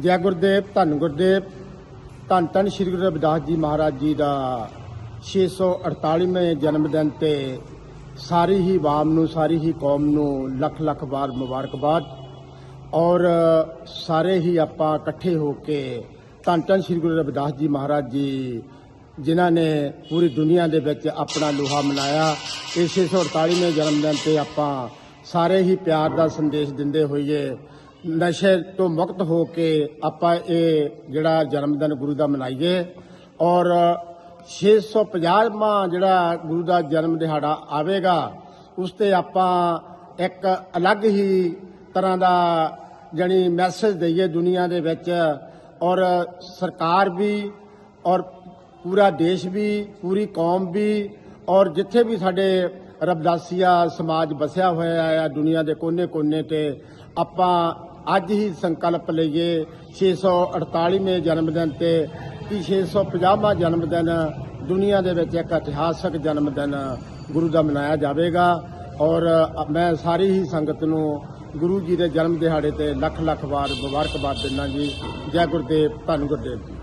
ਜੈ ਗੁਰਦੇਵ, ਧੰਨ ਗੁਰਦੇਵ। ਧੰਨ ਧੰਨ ਸ਼੍ਰੀ ਗੁਰੂ ਰਵਿਦਾਸ ਜੀ ਮਹਾਰਾਜ ਜੀ ਦਾ 648ਵੇਂ ਜਨਮ ਦਿਨ ਤੇ ਸਾਰੀ ਹੀ ਆਵਾਮ ਨੂੰ, ਸਾਰੀ ਹੀ ਕੌਮ ਨੂੰ ਲੱਖ ਲੱਖ ਵਾਰ ਮੁਬਾਰਕਬਾਦ। ਔਰ ਸਾਰੇ ਹੀ ਆਪਾਂ ਇਕੱਠੇ ਹੋ ਕੇ ਧੰਨ ਧੰਨ ਸ਼੍ਰੀ ਗੁਰੂ ਰਵਿਦਾਸ ਜੀ ਮਹਾਰਾਜ ਜੀ, ਜਿਨ੍ਹਾਂ ਨੇ ਪੂਰੀ ਦੁਨੀਆ ਦੇ ਵਿੱਚ ਆਪਣਾ ਲੋਹਾ ਮਨਾਇਆ। ਇਸ 648ਵੇਂ ਜਨਮ ਦਿਨ ਤੇ ਆਪਾਂ ਸਾਰੇ ਹੀ ਪਿਆਰ ਦਾ ਸੰਦੇਸ਼ ਦਿੰਦੇ ਹੋਈਏ ਨਸ਼ੇ ਤੋਂ ਮੁਕਤ ਹੋ ਕੇ ਆਪਾਂ ਇਹ ਜਿਹੜਾ ਜਨਮ ਦਿਨ ਗੁਰੂ ਦਾ ਮਨਾਈਏ ਔਰ 650ਵਾਂ ਜਿਹੜਾ ਗੁਰੂ ਦਾ ਜਨਮ ਦਿਹਾੜਾ ਆਵੇਗਾ, ਉਸ ਤੇ ਆਪਾਂ ਇੱਕ ਅਲੱਗ ਹੀ ਤਰ੍ਹਾਂ ਦਾ ਜਾਣੀ ਮੈਸੇਜ ਦਈਏ ਦੁਨੀਆ ਦੇ ਵਿੱਚ ਔਰ ਸਰਕਾਰ ਵੀ ਔਰ ਪੂਰਾ ਦੇਸ਼ ਵੀ, ਪੂਰੀ ਕੌਮ ਵੀ ਔਰ ਜਿੱਥੇ ਵੀ ਸਾਡੇ ਰਬਦਾਸੀਆ ਸਮਾਜ ਵਸਿਆ ਹੋਇਆ ਆ ਦੁਨੀਆ ਦੇ ਕੋਨੇ-ਕੋਨੇ ਤੇ ਆਪਾਂ ਅੱਜ ਹੀ ਸੰਕਲਪ ਲਈਏ। 648ਵੇਂ ਜਨਮ ਦਿਨ ਤੇ ਕਿ 650ਵਾਂ ਜਨਮ ਦਿਨ ਦੁਨੀਆ ਦੇ ਵਿੱਚ ਇੱਕ ਇਤਿਹਾਸਕ ਜਨਮ ਦਿਨ ਗੁਰੂ ਦਾ ਮਨਾਇਆ ਜਾਵੇਗਾ। ਔਰ ਮੈਂ ਸਾਰੀ ਹੀ ਸੰਗਤ ਨੂੰ ਗੁਰੂ ਜੀ ਦੇ ਜਨਮ ਦਿਹਾੜੇ ਤੇ ਲੱਖ ਲੱਖ ਵਾਰ ਮੁਬਾਰਕਬਾਦ ਦਿੰਦਾ ਜੀ। ਜੈ ਗੁਰਦੇਵ, ਧੰਨ ਗੁਰਦੇਵ ਜੀ।